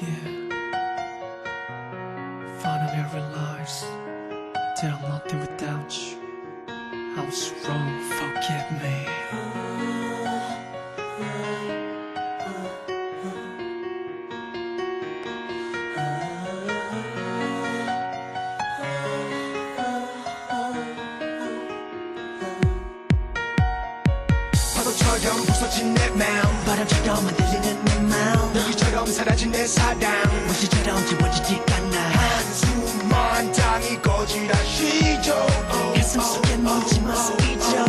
Yeah. Finally realized that I'm nothing without you. I was wrong, forgive me. 파도처럼 부서진 내 마음. 바람처럼 흔들리는 내 마음. 여기처럼 사라진 내 사랑. 무시처럼 지워지지 않아. 한숨만 땅이 꺼지라 쉬죠. 가슴 속에 묻지마 쓰이죠.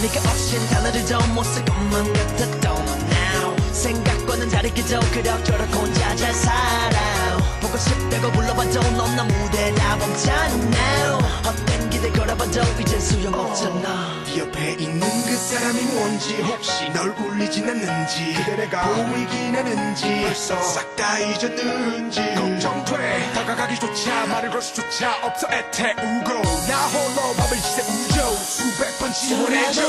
네가 없인 단어들도 못쓸 것만 같았던 now. 생각과는 다르게도 그럭저럭 혼자 잘 살아. 보 고 싶다고 불러봐도 넌나 무대라 멈잖아 헛된 기대 걸어봐도 이젠 소용없잖아. 네 옆에 있는 그 사람이 뭔지 혹시 널 울리진 않는지. 그대 내가 보이긴 하는지. 벌써 싹 다 잊었는지. 걱정돼. 다가가기조차 말을 걸 수조차 없어. 애태우고 나 홀로 밤을 지새우죠 수백 번 지원해줘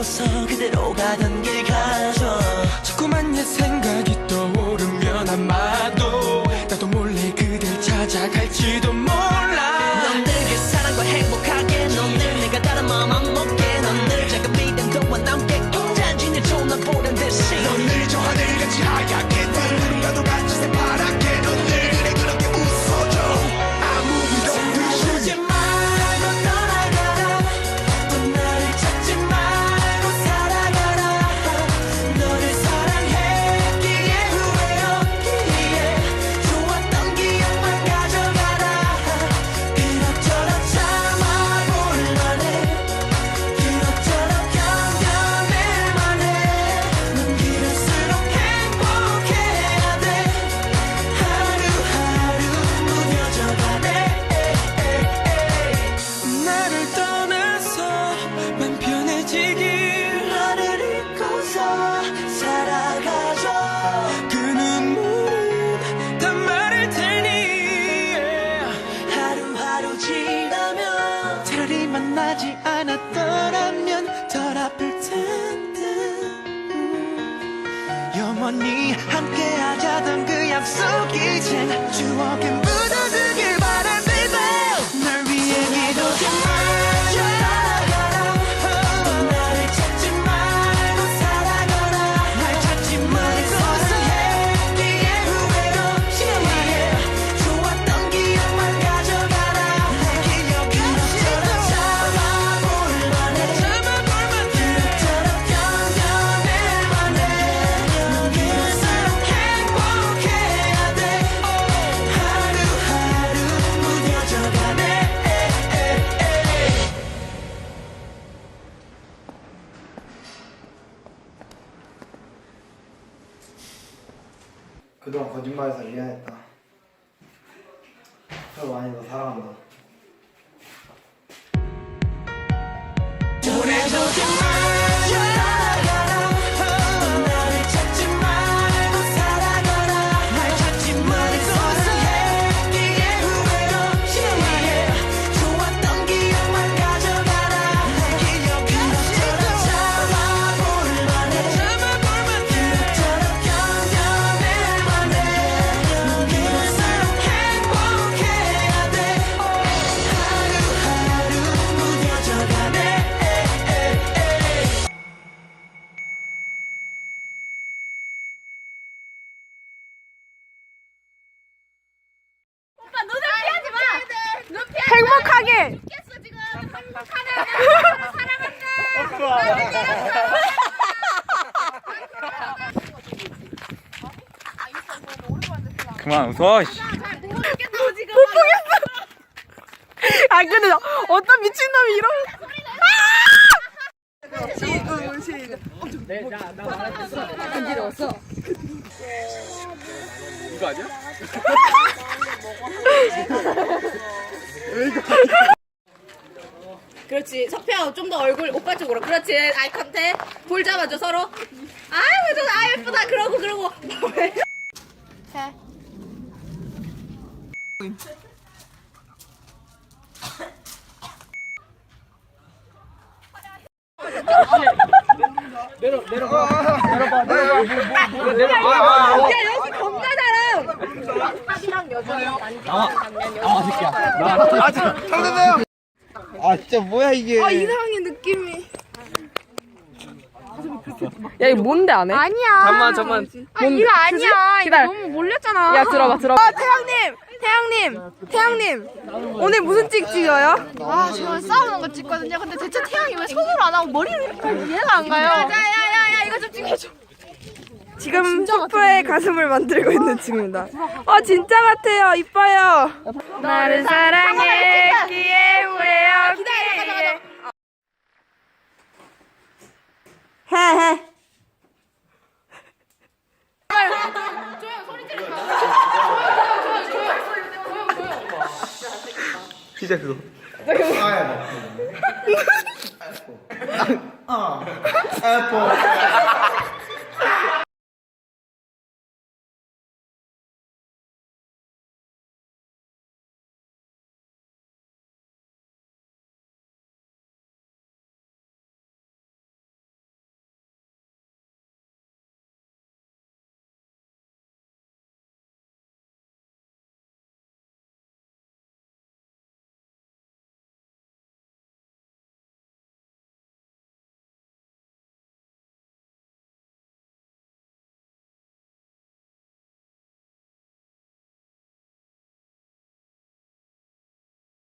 척하고서 그대로 가던 길 가죠. 자꾸만 옛 생각이 떠오르면 아마도 나도 몰래 그댈 찾아갈지도 몰라. 넌늘그 사랑과 행복하게 않았더라면 덜 아플 텐데 음. 영원히 함께하자던 그 약속 이젠 추억에 묻어 거짓말해서 미안했다. 저 많이 너 사랑한다. 행복하게. 죽겠어 지금. 행복하네. 사랑한다. 그만 웃어. 씨. 못 보겠어. 아 근데 나 어떤 미친놈이 이런. 이거 아니야? 그렇지. 서피야 좀 더 얼굴 오빠 쪽으로. 그렇지. 아이 컨택. 볼 잡아줘 서로. 아이고 좀아 예쁘다. 그러고 그러고. 야 여기 겁나 잘함. 아 진짜 뭐야 이게 이상하게 느낌이. 야 이거 뭔데 안 해? 아니야. 잠만 잠만. 아 이거 아니야. 기다려. 이거 너무 몰렸잖아. 야 들어봐 들어봐. 아 태양님, 태양님, 태양님. 오늘 무슨 찍 찍어요? 아 저는 싸우는 거 찍거든요. 근데 대체 태양이 왜 손으로 안 하고 머리로 이렇게 이해가 안 가요. 야야야야 이거 좀 찍어줘. 지금 소프의 가슴을 만들고 있는 중입니다. 아 진짜 같아요. 이뻐요. 나를 사랑했기에 후회하기에. 헤헤. 피자 그거. 애플